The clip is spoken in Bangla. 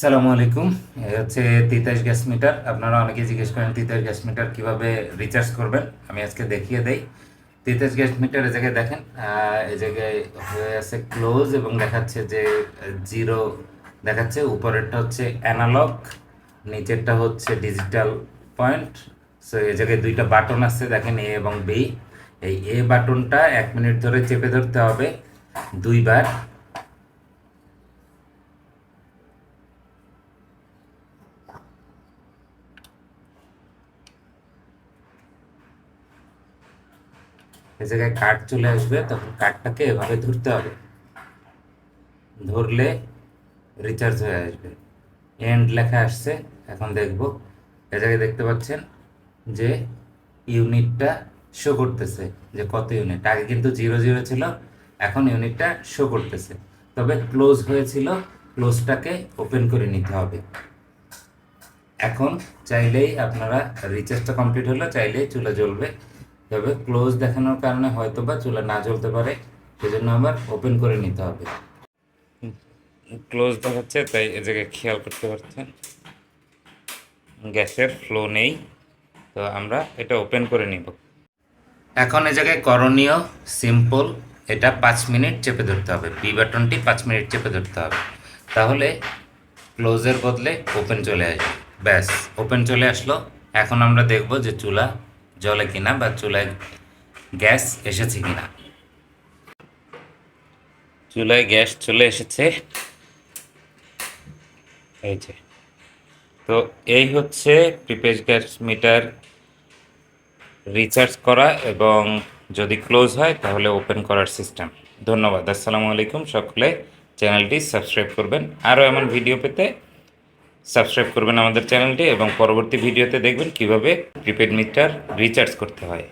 সালামু আলাইকুম। হচ্ছে তিতাস গ্যাস মিটার। আপনারা অনেকে জিজ্ঞেস করেন, তিতাস গ্যাস মিটার কীভাবে রিচার্জ করবেন? আমি আজকে দেখিয়ে দেই। তিতাস গ্যাস মিটার এই জায়গায় দেখেন এই জায়গায় হয়ে আছে ক্লোজ এবং দেখাচ্ছে যে জিরো দেখাচ্ছে। উপরেরটা হচ্ছে অ্যানালগ নিচেরটা হচ্ছে ডিজিটাল পয়েন্ট সো এই জায়গায় দুইটা বাটন আছে, দেখেন এ এবং বি এই এ বাটনটা এক মিনিট ধরে চেপে ধরতে হবে, দুইবার। এই জায়গায় কার্ড চলে আসবে তখন কার্ডটাকে এভাবে ধরতে হবে। ধরলে রিচার্জ হয়ে আসবে। এন্ড লেখা আসছে, এখন দেখব। এ জায়গায় দেখতে পাচ্ছেন যে ইউনিটটা শো করতেছে, যে কত ইউনিট আগে কিন্তু জিরো জিরো ছিল, এখন ইউনিটটা শো করতেছে। তবে ক্লোজ হয়েছিল ক্লোজটাকে ওপেন করে নিতে হবে। এখন চাইলেই আপনারা রিচার্জটা কমপ্লিট হলো, চাইলেই চুলা জ্বলবে। তবে ক্লোজ দেখানোর কারণে হয়তো বা চুলা না জ্বলতে পারে সেজন্য আবার ওপেন করে নিতে হবে। ক্লোজ দেখাচ্ছে তাই এ জায়গায় খেয়াল করতে পারছেন। গ্যাসের ফ্লো নেই তো আমরা এটা ওপেন করে নিব। এখন এ জায়গায় করণীয় সিম্পল এটা পাঁচ মিনিট চেপে ধরতে হবে। বি বাটনটি পাঁচ মিনিট চেপে ধরতে হবে। তাহলে ক্লোজের বদলে ওপেন চলে আসবে। ব্যাস ওপেন চলে আসলো। এখন আমরা দেখব যে চুলা জ্বলে কিনা বা চুলায় গ্যাস এসেছে কিনা? চুলায় গ্যাস চলে এসেছে। এই যে। তো এই হচ্ছে প্রিপেজ গ্যাস মিটার রিচার্জ করা এবং যদি ক্লোজ হয় তাহলে ওপেন করার সিস্টেম। ধন্যবাদ। আসসালামু আলাইকুম। সকলে চ্যানেলটি সাবস্ক্রাইব করবেন। আরও এমন ভিডিও পেতে সাবস্ক্রাইব করবেন আমাদের চ্যানেলটি এবং পরবর্তী ভিডিওতে দেখবেন কীভাবে প্রিপেড মিটার রিচার্জ করতে হয়।